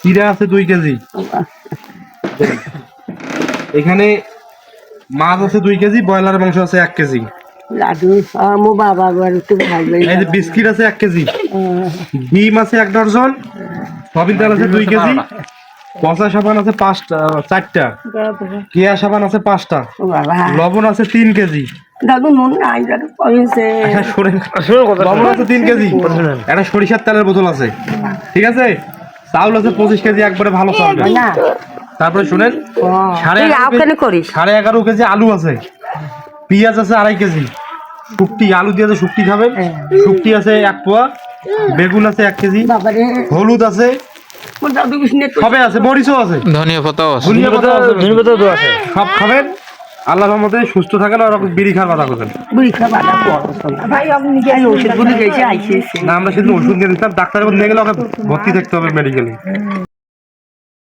চিরা আছে দুই কেজি। এখানে মাছ আছে দুই কেজি ব্রয়লার মাংস আছে এক কেজি। লাডু মো বাবা একটু ভালো এই যে বিস্কিট আছে এক কেজি ডিম আছে এক ডজন সবিন তেল আছে দুই কেজি পচা সাবান আছে পাঁচটা চারটা কেয়া সাবান আছে পাঁচটা লবণ আছে তিন কেজি। সরে- লবণ আছে তিন কেজি একটা সরিষার তেলের বোতল আছে। ঠিক আছে? চাউল আছে পঁচিশ কেজি একবারে ভালো চাউল না। তারপরে শুনেন সাড়ে এগারো কেজি- সাড়ে এগারো কেজি আলু আছে। পেঁয়াজ আছে আড়াই কেজি। শুক্তি আলু দিয়ে শুক্তি খাবেন শুক্তি আছে এক পোয়া বেগুন আছে এক কেজি হলুদ আছে। সবে আছে মরিচও আছে। ধনিয়া পাতাও আছে। ধনিয়া পাতা আছে। সব খাবেন? আল্লাহ রহমতে সুস্থ থাকেন আর ওরকম বিড়ি খাওয়ার কথা বলেন বিড়ি খাবার ভাই আপনি নিজে ওষুধ গুলি গেছে না আমরা সেদিন ওষুধ নিয়ে দিতাম ডাক্তারের নিয়ে গেলে ওকে ভর্তি থাকতে হবে মেডিকেলে